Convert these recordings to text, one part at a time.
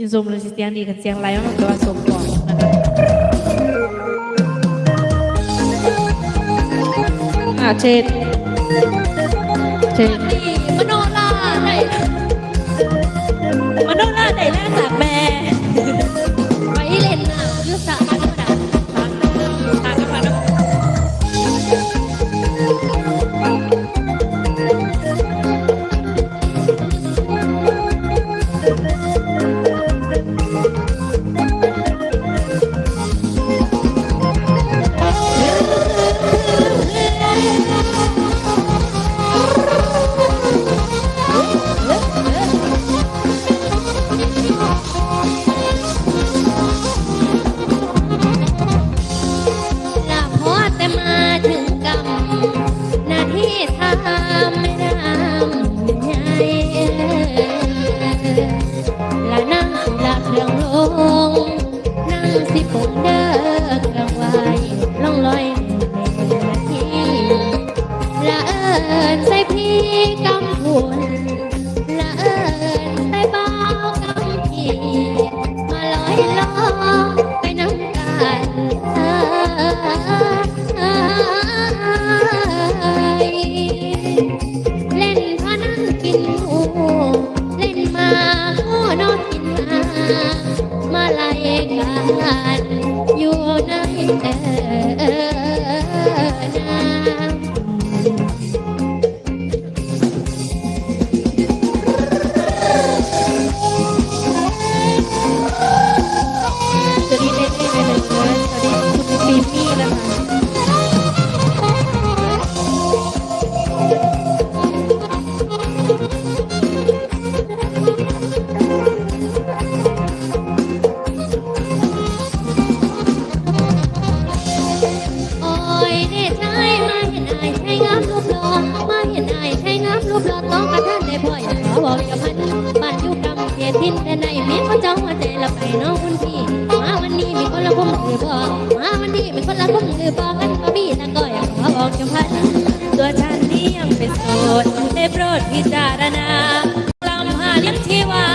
อินโซมเลยสิเสียงดีกับเสียงไรมันแปลว่าสมปองนะคะอ่าเช็ดเช็ดมโนราได้ สิปงเด้อกลางไว้ล่องลอยในที่ละเอิญใส่พี่กำพุนละเอิญใส่เบากำพีมาลอยลองไปน้ำกันเล่นพนั่งกินหู ในเเด็ดนายมาเห็นนายใช้งามรูปหล่อมาเห็นนายใช้งามรูปหล่อต้องกระท่านได้พ่อยขอบอกอย่าพันบ้านอยู่กำเขียทินแต่ในเมียเขาจ้องหัวใจละไปน้องคุณพี่มาวันนี้มีคนละพุ่มหรือบอกมาวันนี้มีคนละพุ่มหรือบอกกันก็มีแล้วก็อยากขอบอกอย่าพันตัวฉันนี่ยังเป็นโสดได้โปรดพิจารณาลำหาเลี้ยงชีวา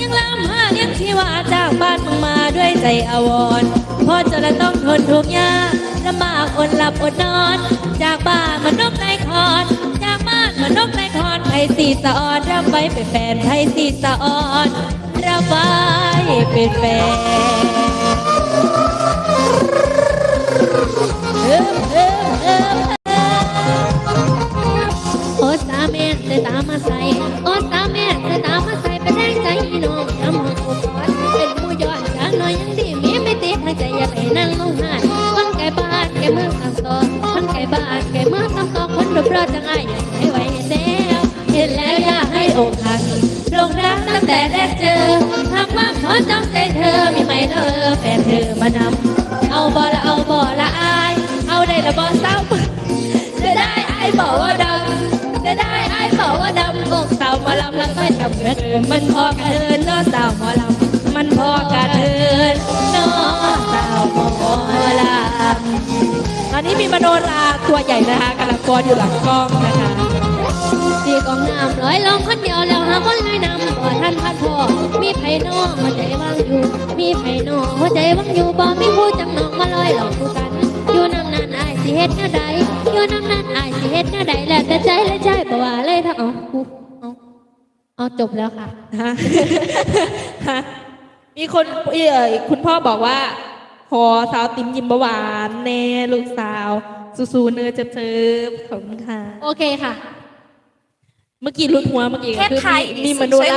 ยังลำหาเลี้ยงชีวาจากบ้านมึงมาด้วยใจอาวรพราะจะละต้องทนทุกข์ยาก ลำบากอดหลับอดนอน จากบ้านมานกในคอน จากบ้านมานกในคอนไทยสีสะออนรับไว้เป็นแฟนไทยสีสะออนรับไว้เป็นแฟนเอิมเอิมเอิมโอ้สาแม่เลยตามมาใส่โอ้สาแม่เลยตามมาใส่ไปแทงใจน้องน้ำหัวอกกอดเป็นผู้ยอนช้างน้อยยังดีมีไม่ติดทางใจอย่าไปนั่งลง รอดจังไงอย่าให้ไว้เห็นแล้วเห็นแล้วอย่าให้อกหักลงรักตั้งแต่แรกเจอหากว่าขอจองใจเธอมีไหมเธอแฟนเธอมานำเอาบ่ละเอาบ่ละอาย เอาได้ละบ่เศร้าจะได้ไอ้บอกว่าดำจะได้ไอ้บอกว่าดำอกสาวหมอลำลังไม่ทำเกินมันพอกันเทินเนาะสาวหมอลำ อนนี้มีมโนราตัวใหญ่นะคะกำลังกอนอยู่หลังกล้องนะคะำตีกองน้ำร้อยลองคนเดียวแล้วหาคนลอยน้ำบ่ท่านพันพ่อมีไผ่นอหัวใจว่างอยู่ มีไผ่นอหัวใจว่างอยู่บ่มีผู้จำนองมาลอยหลอกคู่กัน อยู่น้ำนั้นอายสิเฮ็ดแนวใดอยู่น้ำนั้นอายสิเฮ็ดแนวใดแล้วแต่ใจและใจบ่ว่าเลยถ้าเอาเอาเอาจบแล้วค่ะฮะฮะมีคนเอ่ยคุณพ่อบอกว่า ขอสาวติ๋มยิ้มหวานแน่ลูกสาว สู้ๆเนื้อเจิบๆขอบคุณค่ะ โอเคค่ะ เมื่อกี้รุดหัวเมื่อกี้แค่คือไทยมีมีมโนรา